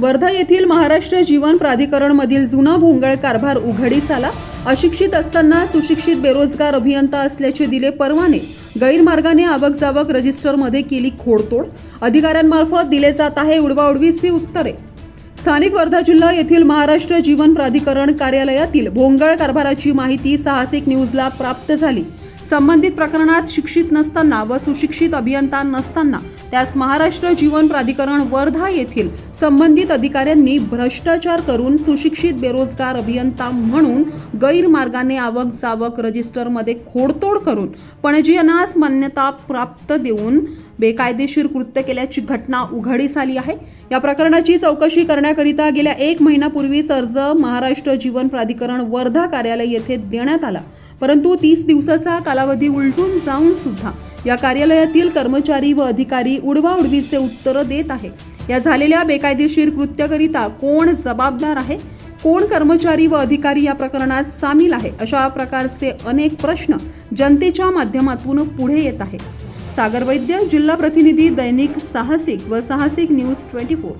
वर्धा येथील महाराष्ट्र जीवन प्राधिकरणमधील जुना भोंगळ कारभार उघडीस आला. अशिक्षित असताना सुशिक्षित बेरोजगार अभियंता असल्याचे दिले परवाने गैरमार्गाने आवक जावक रजिस्टरमध्ये केली खोडतोड. अधिकाऱ्यांमार्फत दिले जात आहे उडवाउडवीची उत्तरे. स्थानिक वर्धा जिल्हा येथील महाराष्ट्र जीवन प्राधिकरण कार्यालयातील भोंगळ कारभाराची माहिती साहसिक न्यूजला प्राप्त झाली. संबंधित प्रकरणात शिक्षित नसताना व सुशिक्षित अभियंता नसताना त्यास महाराष्ट्र जीवन प्राधिकरण वर्धा येथील संबंधित अधिकाऱ्यांनी भ्रष्टाचार करून सुशिक्षित बेरोजगार अभियंता म्हणून गैरमार्गाने आवक जावक रजिस्टरमध्ये खोडतोड करून पणजी मान्यता प्राप्त देऊन बेकायदेशीर कृत्य केल्याची घटना उघडीस आली आहे. या प्रकरणाची चौकशी करण्याकरिता गेल्या एक महिन्यापूर्वीच अर्ज महाराष्ट्र जीवन प्राधिकरण वर्धा कार्यालय येथे देण्यात आला. परंतु तीस दिवसाचा कालावधी उलटून जाऊन सुद्धा या कार्यालयातील कर्मचारी व अधिकारी उडवाउडवीचे उत्तरं देत आहे. या झालेल्या बेकायदेशीर कृत्याकरिता कोण जबाबदार आहे? कोण कर्मचारी व अधिकारी या प्रकरणात सामील आहे? अशा प्रकारचे अनेक प्रश्न जनतेच्या माध्यमातून पुढे येत आहे सागर वैद्य जिल्हा प्रतिनिधी दैनिक साहसिक व साहसिक न्यूज ट्वेंटी फोर.